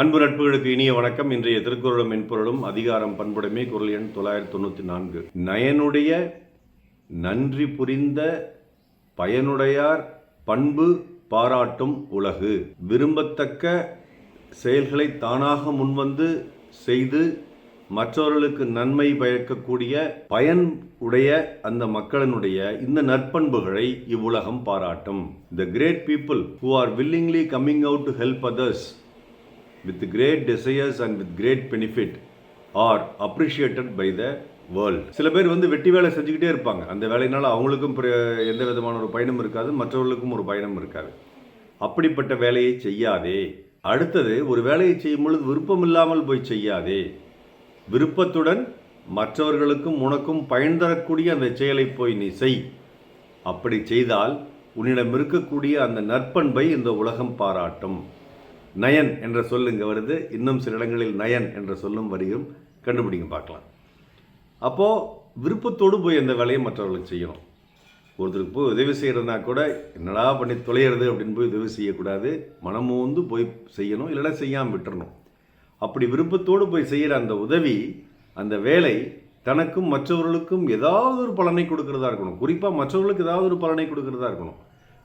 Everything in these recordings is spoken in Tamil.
அன்பு நட்புகளுக்கு இனிய வணக்கம். இன்றைய திருக்குறளும் மென்பொருளும் அதிகாரம் பண்புடைமை குரல் எண் தொள்ளாயிரத்தி தொண்ணூற்றி நான்கு. நயனுடைய நன்றி புரிந்த பயனுடையார் பண்பு பாராட்டும் உலகு. விரும்பத்தக்க செயல்களை தானாக முன்வந்து செய்து மற்றவர்களுக்கு நன்மை பயக்கக்கூடிய பயன் உடைய அந்த மக்களினுடைய இந்த நற்பண்புகளை இவ்வுலகம் பாராட்டும். The great people who are willingly coming out to help others with great desires and with great benefit are appreciated by the world சில பேர் வந்து வெட்டி வேலை செஞ்சுக்கிட்டே இருப்பாங்க. அந்த வேலையினால் அவங்களுக்கும் பிர- எந்த விதமான ஒரு பயனும் இருக்காது மற்றவர்களுக்கும் ஒரு பயனும் இருக்காது. அப்படிப்பட்ட வேலையை செய்யாதே. அடுத்தது ஒரு வேலையை செய்யும் பொழுது விருப்பம் இல்லாமல் போய் செய்யாதே. விருப்பத்துடன் மற்றவர்களுக்கும் உனக்கும் பயன் தரக்கூடிய அந்த செயலை போய் நீ செய். அப்படி செய்தால் உன்னிடம் இருக்கக்கூடிய அந்த நற்பண்பை இந்த உலகம் பாராட்டும். நயன் என்ற சொல் இங்கே வருது. இன்னும் சில இடங்களில் நயன் என்ற சொல்லும் வரியும் கண்டுபிடிங்க பார்க்கலாம். அப்போது விருப்பத்தோடு போய் அந்த வேலையை மற்றவர்களுக்கு செய்யணும். ஒருத்தருக்கு போய் உதவி செய்கிறதுனா கூட என்னடா பண்ணி தொலைகிறது அப்படின்னு போய் உதவி செய்யக்கூடாது. மனமும் போய் செய்யணும் இல்லைன்னா செய்யாமல் விட்டுறணும். அப்படி விருப்பத்தோடு போய் செய்கிற அந்த உதவி அந்த வேலை தனக்கும் மற்றவர்களுக்கும் ஏதாவது ஒரு பலனை கொடுக்கறதா இருக்கணும். குறிப்பாக மற்றவர்களுக்கு ஏதாவது ஒரு பலனை கொடுக்கறதா இருக்கணும்.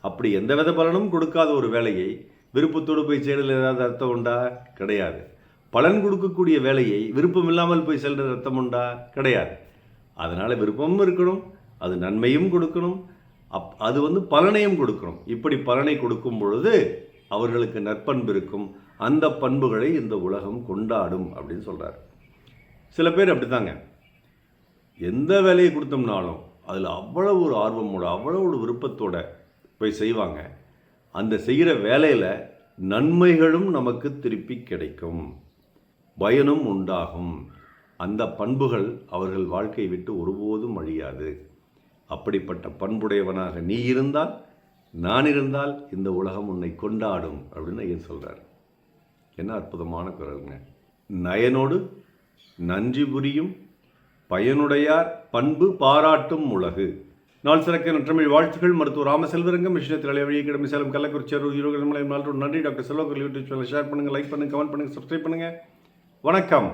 அப்படி எந்த வித பலனும் கொடுக்காத ஒரு வேலையை விருப்பத்தோடு போய் செய்யறதுல ஏதாவது அர்த்தம் உண்டா? கிடையாது. பலன் கொடுக்கக்கூடிய வேலையை விருப்பம் இல்லாமல் போய் செல்கிறது அர்த்தம் உண்டா? கிடையாது. அதனால் விருப்பமும் இருக்கணும் அது நன்மையும் கொடுக்கணும் அப் அது வந்து பலனையும் கொடுக்கணும். இப்படி பலனை கொடுக்கும் பொழுது அவர்களுக்கு நற்பண்பு இருக்கும். அந்த பண்புகளை இந்த உலகம் கொண்டாடும் அப்படின்னு சொல்கிறார் சில பேர் அப்படித்தாங்க. எந்த வேலையை கொடுத்தோம்னாலும் அதில் அவ்வளோ ஒரு ஆர்வமோட அவ்வளோ ஒரு விருப்பத்தோட போய் செய்வாங்க. அந்த செய்கிற வேலையில் நன்மைகளும் நமக்கு திருப்பி கிடைக்கும். பயனும் உண்டாகும். அந்த பண்புகள் அவர்கள் வாழ்க்கையை விட்டு ஒருபோதும் அழியாது. அப்படிப்பட்ட பண்புடையவனாக நீ இருந்தால் நான் இருந்தால் இந்த உலகம் உன்னை கொண்டாடும் அப்படின்னு ஐயன் சொல்கிறார் என்ன அற்புதமான குரலுங்க. நயனோடு நன்றி புரியும் பயனுடையார் பண்பு பாராட்டும் உலகு. நாள் சிறக்க நற்றமிழ் வாழ்த்துக்கள். மருத்துவர் ராமசெல்வரங்கம் விஷயத்தில் அலைவழியை கிடமை சேலம் கள்ளக்குறிச்சி அருள் ஈரோடு மலை நாள் நன்றி doctor Selvaguru YouTube channel share பண்ணுங்கள் லைக் பண்ணுங்கள் கமெண்ட் பண்ணுங்கள் சப்ஸ்கிரைப் பண்ணுங்கள் வணக்கம்.